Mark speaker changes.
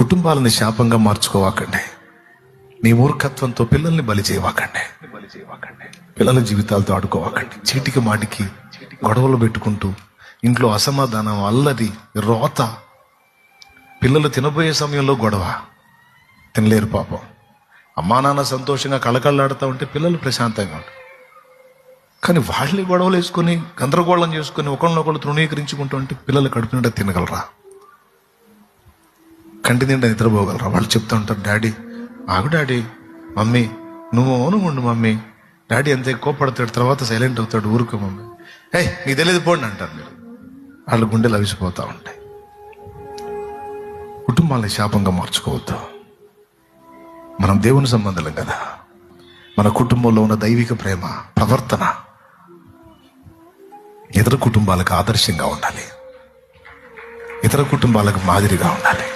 Speaker 1: కుటుంబాలని శాపంగా మార్చుకోవాకండి. మీ మూర్ఖత్వంతో పిల్లల్ని బలి చేయవాకండి. పిల్లల జీవితాలతో ఆడుకోవాకండి. చీటికి మాటికి గొడవలు పెట్టుకుంటూ ఇంట్లో అసమాధానం అల్లరి రోత. పిల్లలు తినబోయే సమయంలో గొడవ. తినలేరు పాపం. అమ్మా నాన్న సంతోషంగా కళకళలాడుతూ ఉంటే పిల్లలు ప్రశాంతంగా ఉంటారు కానీ వాళ్ళని గొడవలు వేసుకొని గందరగోళం చేసుకొని ఒకళ్ళనొకళ్ళు తృణీకరించుకుంటూ ఉంటే పిల్లలు కడుపునట్టు తినగలరా? కంటి నిండా నిద్రపోగలరా? వాళ్ళు చెప్తూ ఉంటారు డాడీ ఆగు డాడీ మమ్మీ నువ్వు మౌనం ఉండు మమ్మీ. డాడీ అంతే కోపడతాడు తర్వాత సైలెంట్ అవుతాడు ఊరుకు మమ్మీ. ఏ నీకు తెలియదు పోండి అంటారు మీరు. వాళ్ళ గుండెలు అవిసిపోతూ ఉంటాయి. కుటుంబాలని శాపంగా మార్చుకోవద్దు. మనం దేవుని సంబంధం కదా. మన కుటుంబంలో ఉన్న దైవిక ప్రేమ ప్రవర్తన ఇతర కుటుంబాలకు ఆదర్శంగా ఉండాలి. ఇతర కుటుంబాలకు మాదిరిగా ఉండాలి.